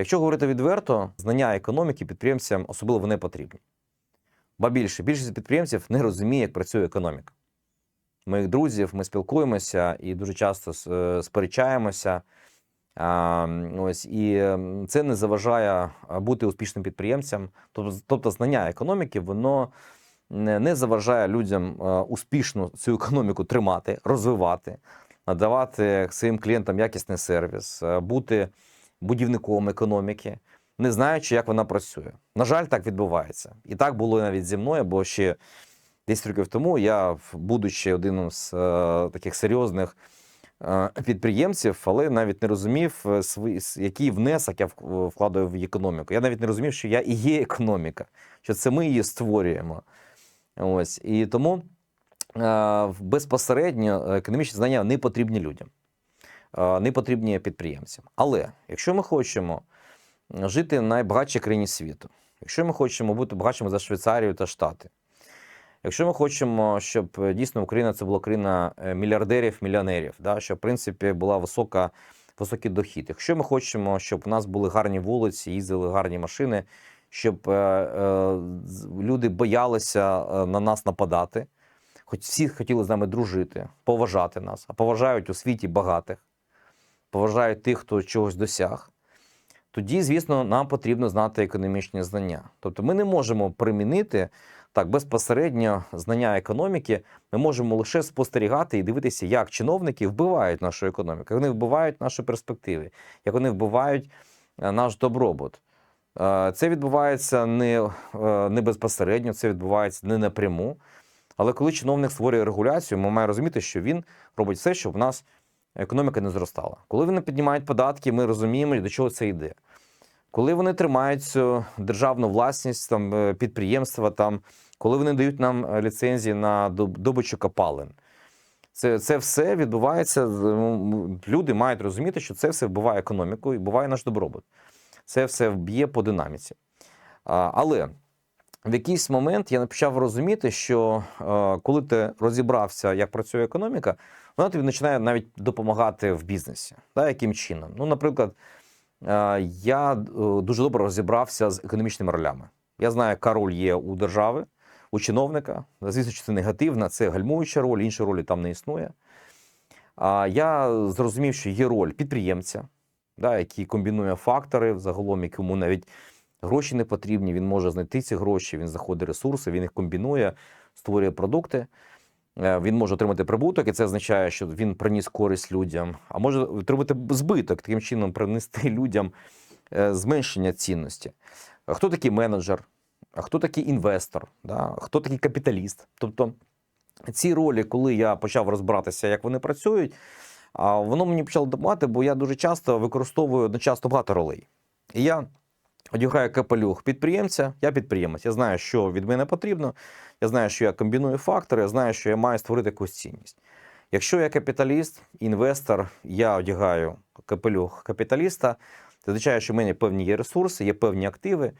Якщо говорити відверто, знання економіки підприємцям особливо не потрібні. Ба більше, більшість підприємців не розуміє, як працює економіка. Моїх друзів, ми спілкуємося і дуже часто е, сперечаємося. Ось, і це не заважає бути успішним підприємцем. Тобто, знання економіки, воно не, не заважає людям успішно цю економіку тримати, розвивати, надавати своїм клієнтам якісний сервіс, бути будівником економіки, не знаючи, як вона працює. На жаль, так відбувається. І так було навіть зі мною, бо ще 10 років тому я, будучи одним з е, таких серйозних е, підприємців, але навіть не розумів, е, який внесок я вкладаю в економіку. Я навіть не розумів, що я і є економіка, що це ми її створюємо. Ось. І тому е, безпосередньо економічні знання не потрібні людям, е, не потрібні підприємцям. Але якщо ми хочемо жити в найбагатшій країні світу, якщо ми хочемо бути багатшими за Швейцарію та Штати, Якщо ми хочемо, щоб е, дійсно Україна це була країна е, мільярдерів, мільйонерів, да, щоб в принципі була висока, високий дохід. Якщо ми хочемо, щоб у нас були гарні вулиці, їздили гарні машини, щоб е, е, люди боялися е, на нас нападати, хоч всі хотіли з нами дружити, поважати нас, а поважають у світі багатих, поважають тих, хто чогось досяг. Тоді, звісно, нам потрібно знати економічні знання. Тобто ми не можемо примінити так безпосередньо знання економіки. Ми можемо лише спостерігати і дивитися, як чиновники вбивають нашу економіку, як вони вбивають наші перспективи, як вони вбивають е, наш добробут. Е, Це відбувається не, е, не безпосередньо, це відбувається не напряму. Але коли чиновник створює регуляцію, ми маємо розуміти, що він робить все, щоб в нас економіка не зростала. Коли вони піднімають податки, ми розуміємо, до чого це йде. Коли вони тримають цю державну власність, там е, підприємства, там, коли вони дають нам е, ліцензії на добичу копалин. Це, це все відбувається. Люди мають розуміти, що це все вбиває економіку і вбиває наш добробут. Це все б'є по динаміці. Але в якийсь момент я почав розуміти, що е, коли ти розібрався, як працює економіка, вона тобі починає навіть допомагати в бізнесі. Да, яким чином? Ну, наприклад, е, я е, дуже добре розібрався з економічними ролями. Я знаю, яка роль є у держави, у чиновника. Звісно, що це негативна, це гальмуюча роль, іншої ролі там не існує. А я зрозумів, що є роль підприємця, да, який комбінує фактори, загалом, якому навіть гроші не потрібні, він може знайти ці гроші, він знаходить ресурси, він їх комбінує, створює продукти. Е, Він може отримати прибуток, і це означає, що він приніс користь людям, а може отримати збиток, таким чином принести людям е, зменшення цінності. Хто такий менеджер? Хто такий інвестор? Да? Хто такий капіталіст? Тобто ці ролі, коли я почав розбиратися, як вони працюють, воно мені почало допомагати, бо я дуже часто використовую одночасно багато ролей. І я одягаю капелюх підприємця, я підприємець. Я знаю, що від мене потрібно. Я знаю, що я комбіную фактори, я знаю, що я маю створити якусь цінність. Якщо я капіталіст, інвестор, я одягаю капелюх капіталіста, означає, що в мене певні є ресурси, є певні активи.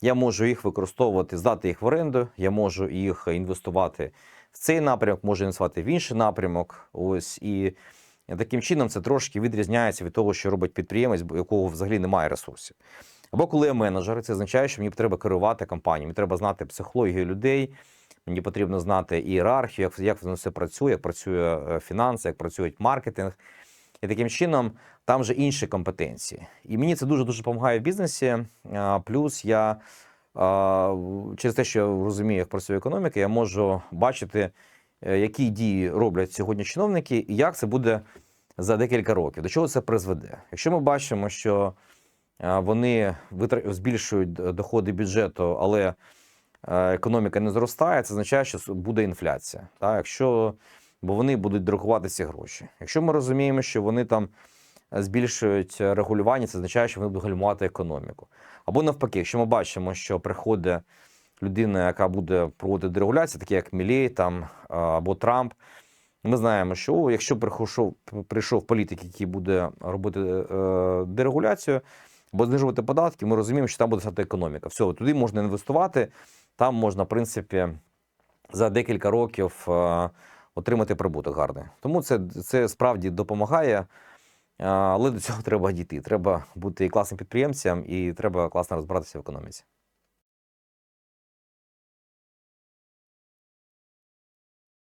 Я можу їх використовувати, здати їх в оренду, я можу їх інвестувати в цей напрямок, можу інвестувати в інший напрямок. Ось і таким чином це трошки відрізняється від того, що робить підприємець, у якого взагалі немає ресурсів. Або коли я менеджер, це означає, що мені треба керувати компанією, мені треба знати психологію людей, мені потрібно знати ієрархію, як, як воно все працює, як працює е, фінанси, як працює маркетинг. І таким чином там вже інші компетенції. І мені це дуже дуже допомагає в бізнесі. Плюс я через те, що я розумію, як працює економіка, я можу бачити, е, які дії роблять сьогодні чиновники, і як це буде за декілька років. До чого це призведе? Якщо ми бачимо, що вони збільшують доходи бюджету, але економіка не зростає, це означає, що буде інфляція. Так? Якщо, бо вони будуть друкувати ці гроші. Якщо ми розуміємо, що вони там е, збільшують регулювання, це означає, що вони будуть гальмувати економіку. Або навпаки, якщо ми бачимо, що приходить людина, яка буде проводити дерегуляцію, такі як Мілей там, або Трамп, ми знаємо, що о, якщо прийшов, прийшов політик, який буде робити е, дерегуляцію, або знижувати податки, ми розуміємо, що там буде стати економіка. Все, туди можна інвестувати, там можна, в принципі, за декілька років е, отримати прибуток гарний. Тому це, це справді допомагає. Але до цього треба дійти. Треба бути і класним підприємцем, і треба класно розбиратися в економіці.